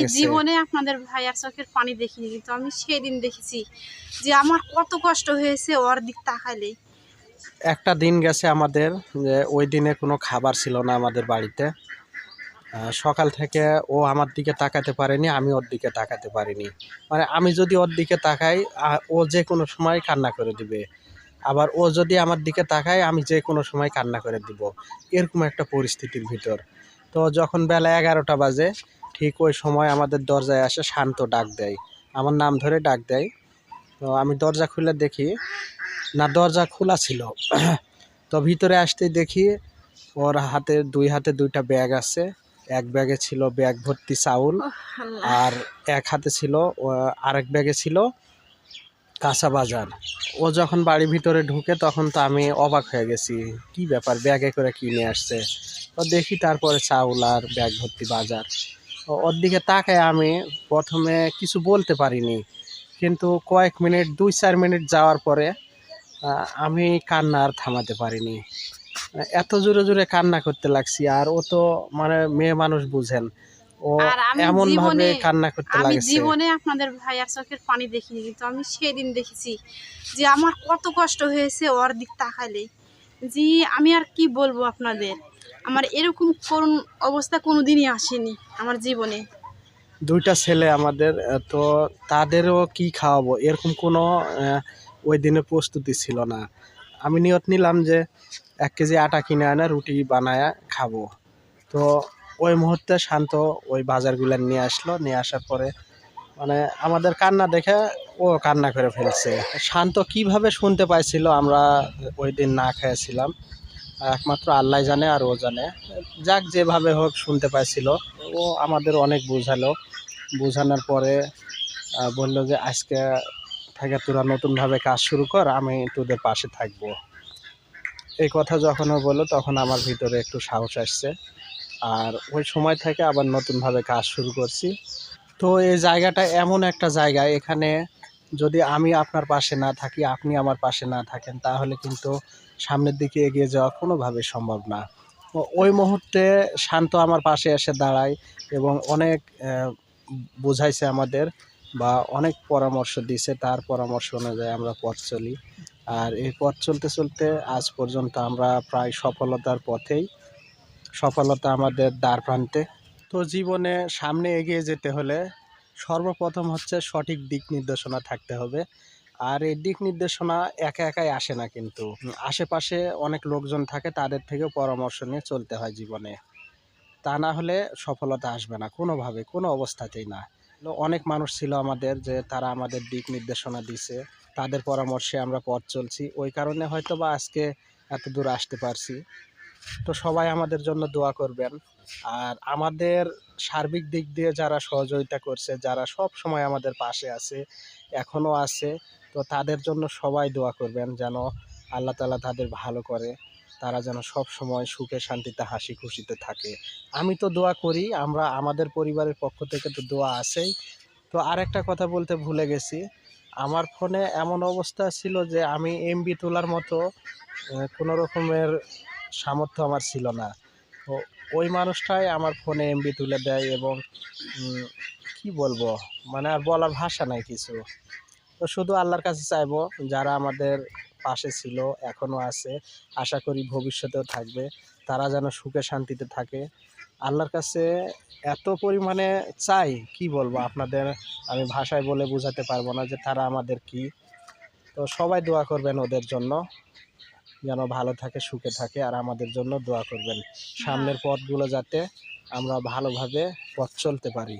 আমি জীবনে আপনাদের ভাইয়ার চোখের পানি দেখিনি কিন্তু আমি সেদিন দেখেছি যে আমার কত কষ্ট হয়েছে ওর দিক তাকাইলেই। একটা দিন গেছে আমাদের যে ওই দিনে কোনো খাবার ছিল না আমাদের বাড়িতে। সকাল থেকে ও আমার দিকে তাকাতে পারেনি আমি ওর দিকে তাকাতে পারিনি। মানে আমি যদি ওর দিকে তাকাই ও যে কোনো সময় কান্না করে দিবে। আবার ও যদি আমার দিকে তাকায় আমি যে কোনো সময় কান্না করে দিব। এরকম একটা পরিস্থিতির ভিতর। তো যখন বেলা এগারোটা বাজে ঠিক ওই সময় আমাদের দরজায় আসে শান্ত ডাক দেয়। আমার নাম ধরে ডাক দেয়। তো আমি দরজা খুলে দেখি না দরজা খোলা ছিল। তো ভিতরে আসতেই দেখি ওর হাতে দুই হাতে দুইটা ব্যাগ আছে। এক ব্যাগে ছিল ব্যাগ ভর্তি চাউল আর এক হাতে ছিল আরেক ব্যাগে ছিল কাঁচা বাজার। ও যখন বাড়ির ভিতরে ঢুকে তখন তো আমি অবাক হয়ে গেছি কি ব্যাপার ব্যাগে করে কিনে আসছে? তো দেখি তারপরে চাউল আর ব্যাগ ভর্তি বাজার। ওর দিকে তাকায় আমি প্রথমে কিছু বলতে পারিনি। কিন্তু কয়েক মিনিট দুই চার মিনিট যাওয়ার পরে আমি কান্না আর থামাতে পারিনি। এত জোরে জোরে কান্না করতে লাগছি আর ও তো মানে মেয়ে মানুষ বুঝেন ও এমন ভাবে কান্না করতে আমি লাগছে। জীবনে আপনাদের ভাইয়ার চোখের পানি দেখিনি কিন্তু আমি সেদিন দেখেছি যে আমার কত কষ্ট হয়েছে ওর দিক তাকাইলেই। জি আমি আর কি বলব আপনাদের? আমার এরকম করুণ অবস্থা কোনোদিনই আসেনি আমার জীবনে। দুইটা ছেলে আমাদের তো তাদেরও কি খাওয়াবো? এরকম কোনো ওই দিনে প্রস্তুতি ছিল না। আমি নিয়ত নিলাম যে এক কেজি আটা কিনে আনে রুটি বানায় খাব। তো ওই মুহূর্তে শান্ত ওই বাজারগুলো নিয়ে আসলো। নিয়ে আসার পরে মানে আমাদের কান্না দেখে ও কান্না করে ফেলছে। শান্ত কীভাবে শুনতে পাইছিল আমরা ওই দিন না খেয়েছিলাম। একমাত্র আল্লাহ জানে আর ও জানে। যাক, যেভাবে হোক শুনতে পাইছিল। ও আমাদের অনেক বোঝালো। বোঝানোর পরে বলল যে, আজকে থেকে তোরা নতুনভাবে কাজ শুরু কর, আমি তোদের পাশে থাকব। এই কথা যখন ও বলল, তখন আমার ভিতরে একটু সাহস আসছে। আর ওই সময় থেকে আবার নতুনভাবে কাজ শুরু করছি। তো এই জায়গাটা এমন একটা জায়গা, এখানে যদি আমি আপনার পাশে না থাকি, আপনি আমার পাশে না থাকেন, তাহলে কিন্তু সামনের দিকে এগিয়ে যাওয়া কোনোভাবে সম্ভব না। ওই মুহূর্তে শান্ত আমার পাশে এসে দাঁড়ায় এবং অনেক বোঝাইছে আমাদের বা অনেক পরামর্শ দিছে। তার পরামর্শ অনুযায়ী আমরা পথ চলি। আর এই পথ চলতে চলতে আজ পর্যন্ত আমরা প্রায় সফলতার পথেই, সফলতা আমাদের দ্বার প্রান্তে। তো জীবনে সামনে এগিয়ে যেতে হলে সর্বপ্রথম হচ্ছে সঠিক দিক নির্দেশনা থাকতে হবে। আর এই দিক নির্দেশনা একা একাই আসে না কিন্তু। আশেপাশে অনেক লোকজন থাকে তাদের থেকেও পরামর্শ নিয়ে চলতে হয় জীবনে। তা না হলে সফলতা আসবে না কোনোভাবে কোনো অবস্থাতেই না। অনেক মানুষ ছিল আমাদের যে তারা আমাদের দিক নির্দেশনা দিছে তাদের পরামর্শে আমরা পথ চলছি। ওই কারণে হয়তো বা আজকে এত দূর আসতে পারছি। তো সবাই আমাদের জন্য দোয়া করবেন। আর আমাদের সার্বিক দিক দিয়ে যারা সহযোগিতা করছে যারা সব সময় আমাদের পাশে আছে এখনও আছে তো তাদের জন্য সবাই দোয়া করবেন যেন আল্লাহ তালা তাদের ভালো করে, তারা যেন সব সময় সুখে, শান্তিতে, হাসি খুশিতে থাকে। আমি তো দোয়া করি, আমরা, আমাদের পরিবারের পক্ষ থেকে তো দোয়া আছেই। তো আরেকটা কথা বলতে ভুলে গেছি, আমার ফোনে এমন অবস্থা ছিল যে আমি এমবি তোলার মতো কোনো রকমের সামর্থ্য আমার ছিল না। তো ওই মানুষটাই আমার ফোনে এমবি তুলে দেয় এবং কি বলব? মানে আর বলার ভাষা নাই কিছু। তো শুধু আল্লাহর কাছে চাইব যারা আমাদের পাশে ছিল এখনও আছে আশা করি ভবিষ্যতেও থাকবে তারা যেন সুখে শান্তিতে থাকে। আল্লাহর কাছে এত পরিমাণে চাই কি বলব আপনাদের? আমি ভাষায় বলে বোঝাতে পারব না যে তারা আমাদের কি। তো সবাই দোয়া করবেন ওদের জন্য যেন ভালো থাকে সুখে থাকে আর আমাদের জন্য দোয়া করবেন। সামনের পথগুলো যাতে আমরা ভালোভাবে পথ চলতে পারি।